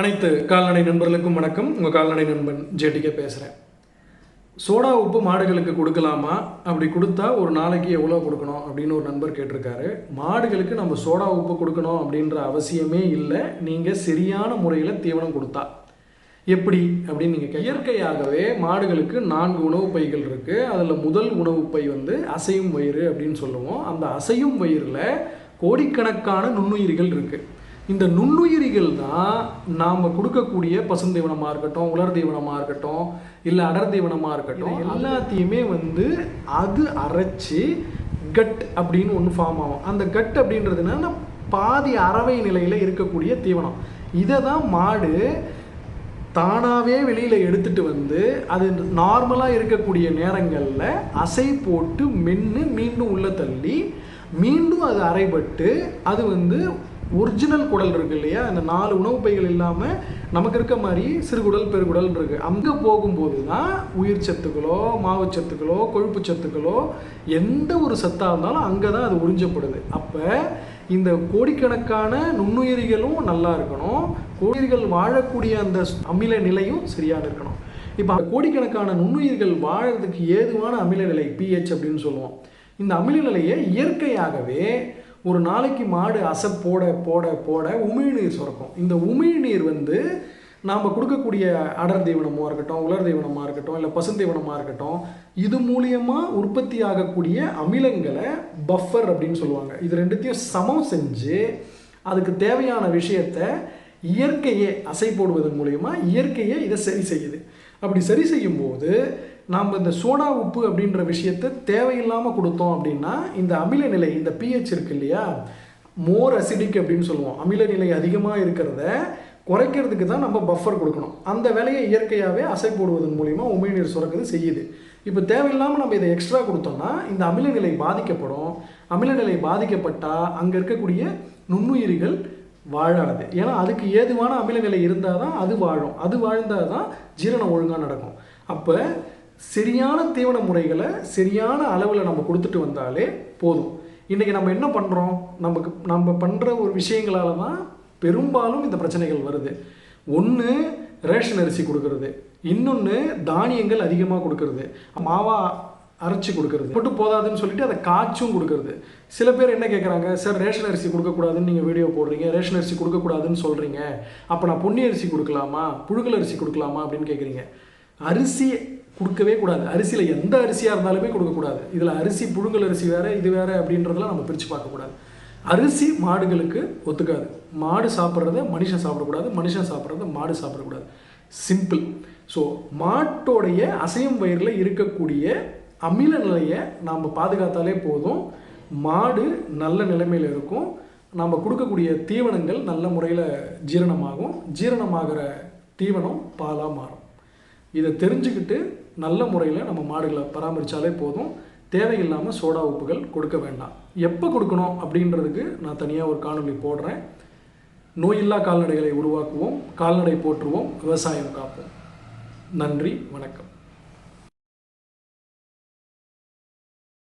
அனைத்து கால்நடை நண்பர்களுக்கும் வணக்கம். உங்கள் கால்நடை நண்பன் ஜேடிகே பேசுகிறேன் சோடா உப்பு மாடுகளுக்கு கொடுக்கலாமா? அப்படி கொடுத்தா ஒரு நாளைக்கு எவ்வளோ கொடுக்கணும் அப்படின்னு ஒரு நண்பர் கேட்டிருக்காரு. மாடுகளுக்கு நம்ம சோடா உப்பு கொடுக்கணும் அப்படின்ற அவசியமே இல்லை. நீங்கள் சரியான முறையில் தீவனம் கொடுத்தா. எப்படி அப்படின்னு நீங்கள் இயற்கையாகவே மாடுகளுக்கு நான்கு உணவு பைகள் இருக்குது அதில் முதல் உணவு பை வந்து அசையும் வயிறு அப்படின்னு சொல்லுவோம். அந்த அசையும் வயிறில் கோடிக்கணக்கான நுண்ணுயிர்கள் இருக்குது இந்த நுண்ணுயிரிகள் தான் நாம் கொடுக்கக்கூடிய பசுந்தீவனமாக இருக்கட்டும் உலர் தீவனமாக இருக்கட்டும் இல்லை அடர் தீவனமாக இருக்கட்டும் எல்லாத்தையுமே வந்து அது அரைச்சி கட் அப்படின்னு ஒன்று ஃபார்ம் ஆகும். அந்த கட் அப்படின்றது என்னன்னா பாதி அரவை நிலையில் இருக்கக்கூடிய தீவனம். இதை தான் மாடு தானாகவே வெளியில் எடுத்துட்டு வந்து அது நார்மலாக இருக்கக்கூடிய நேரங்களில் அசை போட்டு மென்று மீண்டும் உள்ளே தள்ளி மீண்டும் அது அரைபட்டு அது வந்து ஒரிஜினல் குடல் இருக்கு இல்லையா? அந்த நாலு உணவு பைகள் இல்லாமல் நமக்கு இருக்க மாதிரி சிறுகுடல் பெருகுடல் இருக்கு. அங்கே போகும்போது தான் உயிர் சத்துக்களோ மாவுச்சத்துக்களோ கொழுப்பு சத்துக்களோ எந்த ஒரு சத்தாக இருந்தாலும் அங்கே தான் அது உறிஞ்சப்படுது. அப்போ இந்த கோடிக்கணக்கான நுண்ணுயிரிகளும் நல்லா இருக்கணும். கோடிகள் வாழக்கூடிய அந்த அமில நிலையும் சரியாக இருக்கணும். இப்போ கோடிக்கணக்கான நுண்ணுயிர்கள் வாழறதுக்கு ஏதுவான அமில நிலை பிஹெச் அப்படின்னு சொல்லுவோம். இந்த அமில நிலையை இயற்கையாகவே ஒரு நாளைக்கு மாடு அசை போட போட போட உமிழ்நீர் சுரக்கும். இந்த உமிழ்நீர் வந்து நாம் கொடுக்கக்கூடிய அடர் தீவனமாக இருக்கட்டும் உலர் தீவனமாக இருக்கட்டும் இல்லை பசுந்தீவனமாக இருக்கட்டும் இது மூலியமாக உற்பத்தி ஆகக்கூடிய அமிலங்களை பஃபர் அப்படின்னு சொல்லுவாங்க. இது ரெண்டுத்தையும் சமம் செஞ்சு அதுக்கு தேவையான விஷயத்தை இயற்கையே அசை போடுவதன் மூலியமாக இயற்கையே இதை சரி செய்யுது. அப்படி சரி செய்யும்போது நாம் இந்த சோடா உப்பு அப்படின்ற விஷயத்தை தேவையில்லாமல் கொடுத்தோம் அப்படின்னா இந்த அமில நிலை இந்த பிஹெச் இருக்கு இல்லையா மோர் அசிடிக் அப்படின்னு சொல்லுவோம். அமில நிலை அதிகமாக இருக்கிறத குறைக்கிறதுக்கு தான் நம்ம பஃபர் கொடுக்கணும். அந்த வேலையை இயற்கையாகவே அசை போடுவதன் மூலிமா உமிழ்நீர் சுரக்குது செய்யுது. இப்போ தேவையில்லாமல் நம்ம இதை எக்ஸ்ட்ரா கொடுத்தோம்னா இந்த அமில நிலை பாதிக்கப்படும். அமில நிலை பாதிக்கப்பட்டால் அங்கே இருக்கக்கூடிய நுண்ணுயிரிகள் வாழாது. ஏன்னா அதுக்கு ஏதுவான அமில நிலை இருந்தால் தான் அது வாழும். அது வாழ்ந்தால் தான் ஜீரணம் ஒழுங்காக நடக்கும். அப்போ சரியான தீவன முறைகளை சரியான அளவில் நம்ம கொடுத்துட்டு வந்தாலே போதும். இன்றைக்கி நம்ம என்ன பண்ணுறோம் நமக்கு நம்ம பண்ணுற ஒரு விஷயங்களால தான் பெரும்பாலும் இந்த பிரச்சனைகள் வருது. ஒன்று ரேஷன் அரிசி கொடுக்கறது. இன்னொன்று தானியங்கள் அதிகமாக கொடுக்கறது. மாவா அரைச்சி கொடுக்கறது. மட்டும் போதாதுன்னு சொல்லிட்டு அதை காய்ச்சும் கொடுக்கறது. சில பேர் என்ன கேட்குறாங்க சார் ரேஷன் அரிசி கொடுக்கக்கூடாதுன்னு நீங்கள் வீடியோ போடுறீங்க. ரேஷன் அரிசி கொடுக்கக்கூடாதுன்னு சொல்கிறீங்க அப்போ நான் பொன்னி அரிசி கொடுக்கலாமா? புழுக்கல் அரிசி கொடுக்கலாமா? அப்படின்னு கேட்குறீங்க அரிசி கொடுக்கவே கூடாது. அரிசியில் எந்த அரிசியாக இருந்தாலுமே கொடுக்கக்கூடாது இதில் அரிசி புழுங்கல் அரிசி வேறு இது வேறு அப்படின்றதெல்லாம் நம்ம பிரித்து பார்க்கக்கூடாது அரிசி மாடுகளுக்கு ஒத்துக்காது. மாடு சாப்பிட்றத மனுஷன் சாப்பிடக்கூடாது மனுஷன் சாப்பிட்றத மாடு சாப்பிடக்கூடாது சிம்பிள் ஸோ மாட்டோடைய அசையும் வயிறில் இருக்கக்கூடிய அமில நிலையை நாம் பாதுகாத்தாலே போதும். மாடு நல்ல நிலைமையில் இருக்கும். நம்ம கொடுக்கக்கூடிய தீவனங்கள் நல்ல முறையில் ஜீரணமாகும். ஜீரணமாகிற தீவனம் பாலாக மாறும். இதை தெரிஞ்சுக்கிட்டு நல்ல முறையில் நம்ம மாடுகளை பராமரித்தாலே போதும். தேவையில்லாமல் சோடா உப்புகள் கொடுக்க வேண்டாம். எப்போ கொடுக்கணும் அப்படின்றதுக்கு நான் தனியாக ஒரு காணொளி போடுறேன். நோயில்லா கால்நடைகளை உருவாக்குவோம் கால்நடை போற்றுவோம் விவசாயம் காப்போம். நன்றி வணக்கம்.